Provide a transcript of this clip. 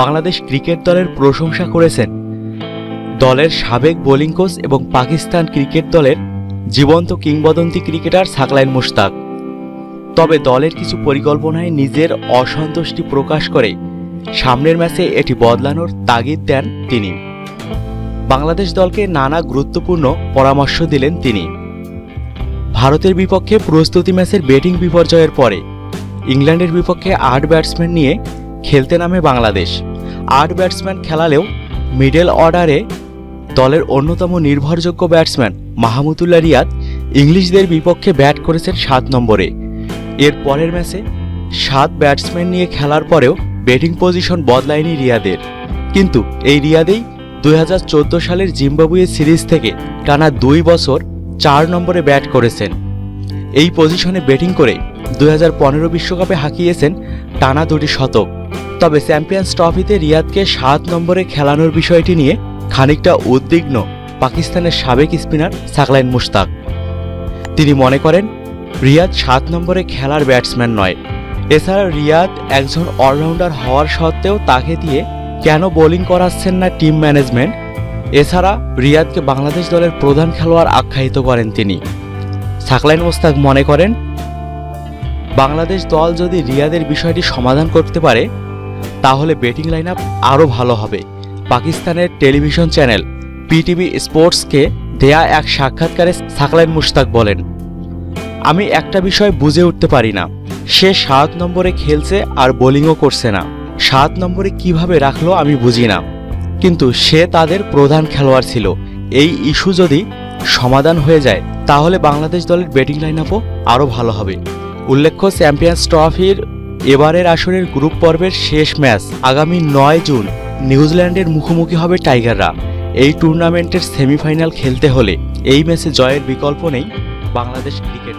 Bangladesh cricket দলের প্রশংসা করেছেন। দলের সাবেক বোলিং কোচ এবং পাকিস্তান ক্রিকেট দলের জীবন্ত কিংবদন্তি ক্রিকেটার সাকলাইন মুশতাক। তবে দলের কিছু পরিকল্পনায় নিজের অসন্তুষ্টি প্রকাশ করে সামনের ম্যাচে এটি বদলানোর তাগিদ দেন তিনি। বাংলাদেশ দলকে নানা গুরুত্বপূর্ণ পরামর্শ দিলেন তিনি। ভারতের বিপক্ষে প্রস্তুতি ম্যাচের ব্যাটিং বিপর্যয়ের পরে ইংল্যান্ডের বিপক্ষে আট ব্যাটসম্যান নিয়ে খেলতে নামে বাংলাদেশ। আট ব্যাটসম্যান খেলালেও মিডল অর্ডারে দলের অন্যতম নির্ভরযোগ্য ব্যাটসম্যান মাহমুদুল্লাহ রিয়াদ ইংলিশদের বিপক্ষে ব্যাট করেছেন সাত নম্বরে। এর পরের ম্যাচে সাত ব্যাটসম্যান নিয়ে খেলার পরেও ব্যাটিং পজিশন বদলায়নি রিয়াদের। কিন্তু এই রিয়াদেই দুই হাজার চোদ্দ সালের জিম্বাবুয়ে সিরিজ থেকে টানা দুই বছর চার নম্বরে ব্যাট করেছেন। এই পজিশনে ব্যাটিং করে দুই বিশ্বকাপে হাঁকিয়েছেন টানা দুটি শতক। তবে চ্যাম্পিয়ন্স ট্রফিতে রিয়াদকে সাত নম্বরে খেলানোর বিষয়টি নিয়ে খানিকটা উদ্বিগ্ন পাকিস্তানের সাবেক স্পিনার সাকলাইন মুশতাক। তিনি মনে করেন, রিয়াদ সাত নম্বরে খেলার ব্যাটসম্যান নয়। এছাড়া রিয়াদ একজন অলরাউন্ডার হওয়ার সত্ত্বেও তাকে দিয়ে কেন বোলিং করাচ্ছেন না টিম ম্যানেজমেন্ট? এছাড়া রিয়াদকে বাংলাদেশ দলের প্রধান খেলোয়াড় আখ্যায়িত করেন তিনি। সাকলাইন মোস্তাক মনে করেন, বাংলাদেশ দল যদি রিয়াদের বিষয়টি সমাধান করতে পারে তাহলে ব্যাটিং লাইন আপ আরও ভালো হবে। পাকিস্তানের টেলিভিশন চ্যানেল পিটিভি স্পোর্টসকে দেয়া এক সাক্ষাৎকারে সাকলাইন মুশতাক বলেন, আমি একটা বিষয় বুঝে উঠতে পারি না। সে সাত নম্বরে খেলছে আর বোলিংও করছে না। সাত নম্বরে কীভাবে রাখল আমি বুঝি না। কিন্তু সে তাদের প্রধান খেলোয়াড় ছিল। এই ইস্যু যদি সমাধান হয়ে যায়, তাহলে বাংলাদেশ দলের ব্যাটিং লাইন আপও আরও ভালো হবে। উল্লেখ্য, চ্যাম্পিয়ন্স ট্রফির এবারের আসরের গ্রুপ পর্বের শেষ ম্যাচ আগামী নয় জুন নিউজিল্যান্ডের মুখোমুখি হবে টাইগাররা। এই টুর্নামেন্টের সেমিফাইনাল খেলতে হলে এই ম্যাচে জয়ের বিকল্প নেই বাংলাদেশ ক্রিকেট